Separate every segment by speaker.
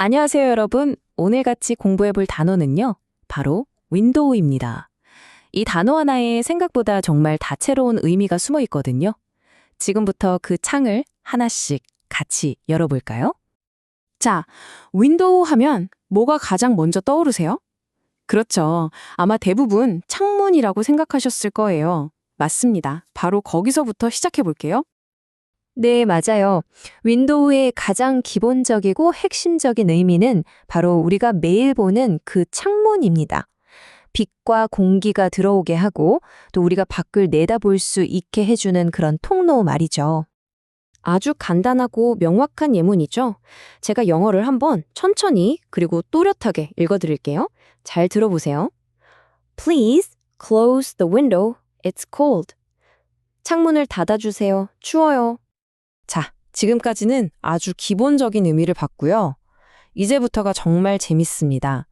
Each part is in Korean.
Speaker 1: 안녕하세요, 여러분. 오늘 같이 공부해 볼 단어는요. 바로 윈도우입니다. 이 단어 하나에 생각보다 정말 다채로운 의미가 숨어 있거든요. 지금부터 그 창을 하나씩 같이 열어볼까요?
Speaker 2: 자, 윈도우 하면 뭐가 가장 먼저 떠오르세요? 그렇죠. 아마 대부분 창문이라고 생각하셨을 거예요. 맞습니다. 바로 거기서부터 시작해 볼게요.
Speaker 3: 네, 맞아요. 윈도우의 가장 기본적이고 핵심적인 의미는 바로 우리가 매일 보는 그 창문입니다. 빛과 공기가 들어오게 하고 또 우리가 밖을 내다볼 수 있게 해주는 그런 통로 말이죠.
Speaker 2: 아주 간단하고 명확한 예문이죠. 제가 영어를 한번 천천히 그리고 또렷하게 읽어드릴게요. 잘 들어보세요. Please close the window. It's cold. 창문을 닫아주세요. 추워요. 자, 지금까지는 아주 기본적인 의미를 봤고요. 이제부터가 정말 재밌습니다.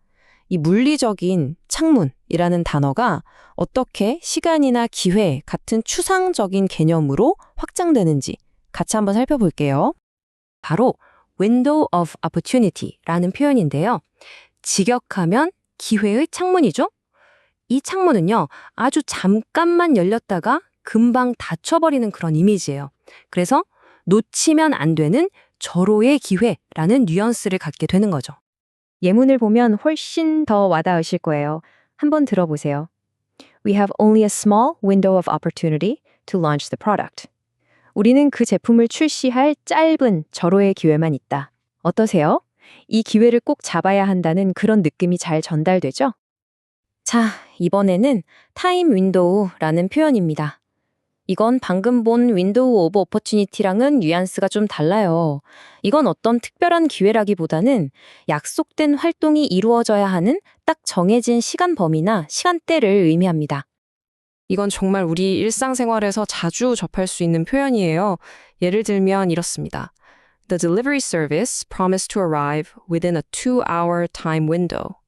Speaker 2: 이 물리적인 창문이라는 단어가 어떻게 시간이나 기회 같은 추상적인 개념으로 확장되는지 같이 한번 살펴볼게요. 바로 window of opportunity라는 표현인데요. 직역하면 기회의 창문이죠. 이 창문은요, 아주 잠깐만 열렸다가 금방 닫혀버리는 그런 이미지예요. 그래서 놓치면 안 되는 절호의 기회라는 뉘앙스를 갖게 되는 거죠.
Speaker 3: 예문을 보면 훨씬 더 와닿으실 거예요. 한번 들어보세요. We have only a small window of opportunity to launch the product. 우리는 그 제품을 출시할 짧은 절호의 기회만 있다. 어떠세요? 이 기회를 꼭 잡아야 한다는 그런 느낌이 잘 전달되죠?
Speaker 2: 자, 이번에는 타임 윈도우라는 표현입니다. 이건 방금 본 윈도우 오브 오퍼튜니티랑은 뉘앙스가 좀 달라요. 이건 어떤 특별한 기회라기보다는 약속된 활동이 이루어져야 하는 딱 정해진 시간 범위나 시간대를 의미합니다. 이건 정말 우리 일상생활에서 자주 접할 수 있는 표현이에요. 예를 들면 이렇습니다. The delivery service promised to arrive within a two-hour time window.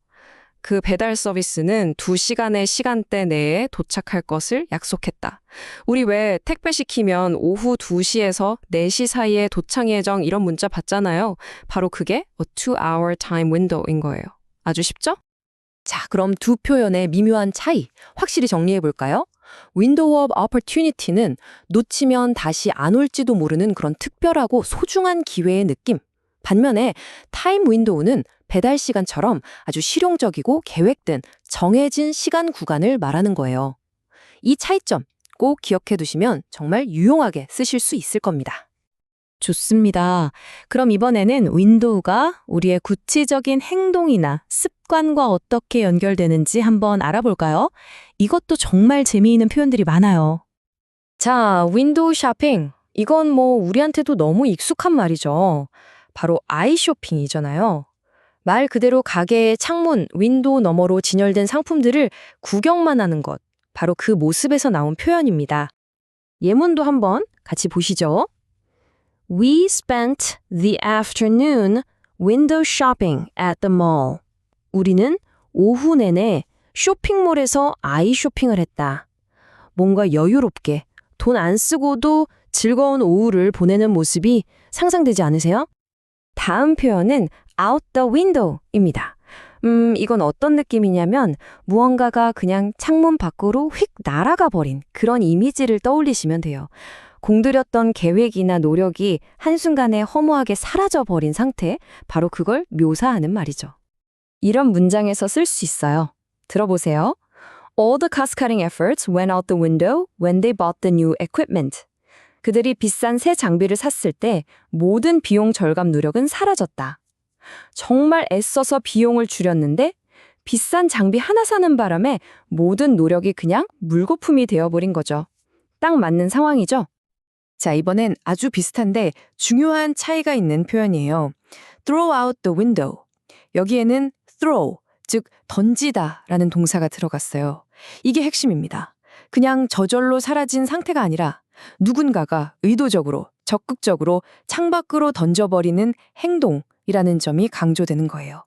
Speaker 2: 그 배달 서비스는 2시간의 시간대 내에 도착할 것을 약속했다. 우리 왜 택배 시키면 오후 2시에서 4시 사이에 도착 예정 이런 문자 받잖아요. 바로 그게 a two-hour time window인 거예요. 아주 쉽죠? 자, 그럼 두 표현의 미묘한 차이 확실히 정리해 볼까요? Window of Opportunity는 놓치면 다시 안 올지도 모르는 그런 특별하고 소중한 기회의 느낌. 반면에 타임 윈도우는 배달 시간처럼 아주 실용적이고 계획된 정해진 시간 구간을 말하는 거예요. 이 차이점 꼭 기억해 두시면 정말 유용하게 쓰실 수 있을 겁니다.
Speaker 1: 좋습니다. 그럼 이번에는 윈도우가 우리의 구체적인 행동이나 습관과 어떻게 연결되는지 한번 알아볼까요? 이것도 정말 재미있는 표현들이 많아요.
Speaker 2: 자, 윈도우 쇼핑. 이건 뭐 우리한테도 너무 익숙한 말이죠. 바로 아이 쇼핑이잖아요. 말 그대로 가게의 창문, 윈도우 너머로 진열된 상품들을 구경만 하는 것. 바로 그 모습에서 나온 표현입니다. 예문도 한번 같이 보시죠. We spent the afternoon window shopping at the mall. 우리는 오후 내내 쇼핑몰에서 아이 쇼핑을 했다. 뭔가 여유롭게 돈 안 쓰고도 즐거운 오후를 보내는 모습이 상상되지 않으세요? 다음 표현은 out the window입니다. 음, 이건 어떤 느낌이냐면 무언가가 그냥 창문 밖으로 휙 날아가 버린 그런 이미지를 떠올리시면 돼요. 공들였던 계획이나 노력이 한순간에 허무하게 사라져 버린 상태, 바로 그걸 묘사하는 말이죠. 이런 문장에서 쓸 수 있어요. 들어보세요. All the cost-cutting efforts went out the window when they bought the new equipment. 그들이 비싼 새 장비를 샀을 때 모든 비용 절감 노력은 사라졌다. 정말 애써서 비용을 줄였는데 비싼 장비 하나 사는 바람에 모든 노력이 그냥 물거품이 되어버린 거죠. 딱 맞는 상황이죠? 자, 이번엔 아주 비슷한데 중요한 차이가 있는 표현이에요. throw out the window. 여기에는 throw, 즉 던지다 라는 동사가 들어갔어요. 이게 핵심입니다. 그냥 저절로 사라진 상태가 아니라 누군가가 의도적으로, 적극적으로 창밖으로 던져버리는 행동이라는 점이 강조되는 거예요.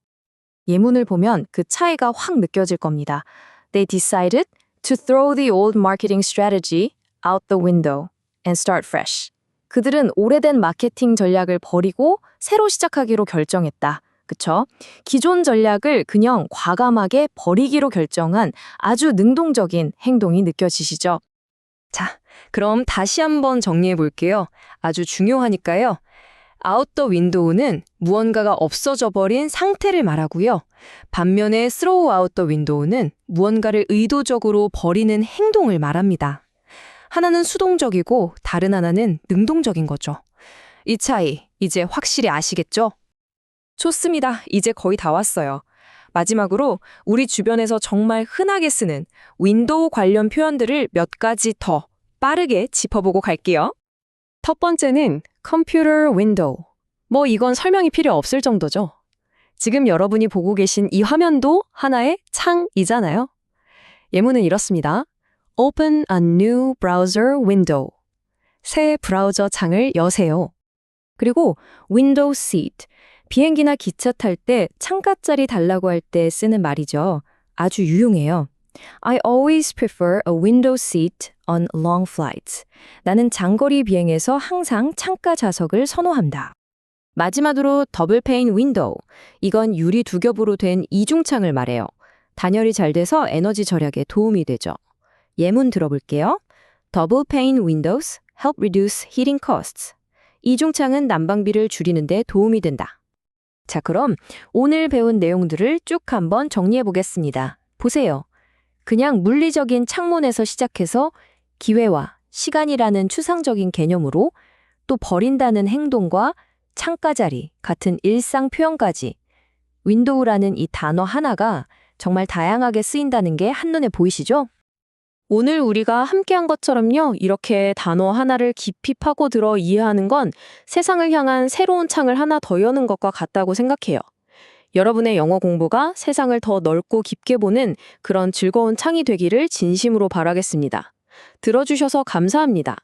Speaker 2: 예문을 보면 그 차이가 확 느껴질 겁니다. They decided to throw the old marketing strategy out the window and start fresh. 그들은 오래된 마케팅 전략을 버리고 새로 시작하기로 결정했다. 그쵸? 기존 전략을 그냥 과감하게 버리기로 결정한 아주 능동적인 행동이 느껴지시죠? 자, 그럼 다시 한번 정리해 볼게요. 아주 중요하니까요. 아웃더 윈도우는 무언가가 없어져 버린 상태를 말하고요. 반면에 스로우 아웃더 윈도우는 무언가를 의도적으로 버리는 행동을 말합니다. 하나는 수동적이고 다른 하나는 능동적인 거죠. 이 차이 이제 확실히 아시겠죠? 좋습니다. 이제 거의 다 왔어요. 마지막으로 우리 주변에서 정말 흔하게 쓰는 윈도우 관련 표현들을 몇 가지 더 빠르게 짚어보고 갈게요. 첫 번째는 컴퓨터 윈도우. 뭐 이건 설명이 필요 없을 정도죠. 지금 여러분이 보고 계신 이 화면도 하나의 창이잖아요. 예문은 이렇습니다. Open a new browser window. 새 브라우저 창을 여세요. 그리고 window seat. 비행기나 기차 탈 때 창가짜리 달라고 할 때 쓰는 말이죠. 아주 유용해요. I always prefer a window seat on long flights. 나는 장거리 비행에서 항상 창가 좌석을 선호한다. 마지막으로 더블 페인 윈도우. 이건 유리 두 겹으로 된 이중창을 말해요. 단열이 잘 돼서 에너지 절약에 도움이 되죠. 예문 들어볼게요. Double pane windows help reduce heating costs. 이중창은 난방비를 줄이는 데 도움이 된다. 자, 그럼 오늘 배운 내용들을 쭉 한번 정리해 보겠습니다. 보세요. 그냥 물리적인 창문에서 시작해서 기회와 시간이라는 추상적인 개념으로 또 버린다는 행동과 창가 자리 같은 일상 표현까지 윈도우라는 이 단어 하나가 정말 다양하게 쓰인다는 게 한눈에 보이시죠? 오늘 우리가 함께한 것처럼요, 이렇게 단어 하나를 깊이 파고들어 이해하는 건 세상을 향한 새로운 창을 하나 더 여는 것과 같다고 생각해요. 여러분의 영어 공부가 세상을 더 넓고 깊게 보는 그런 즐거운 창이 되기를 진심으로 바라겠습니다. 들어주셔서 감사합니다.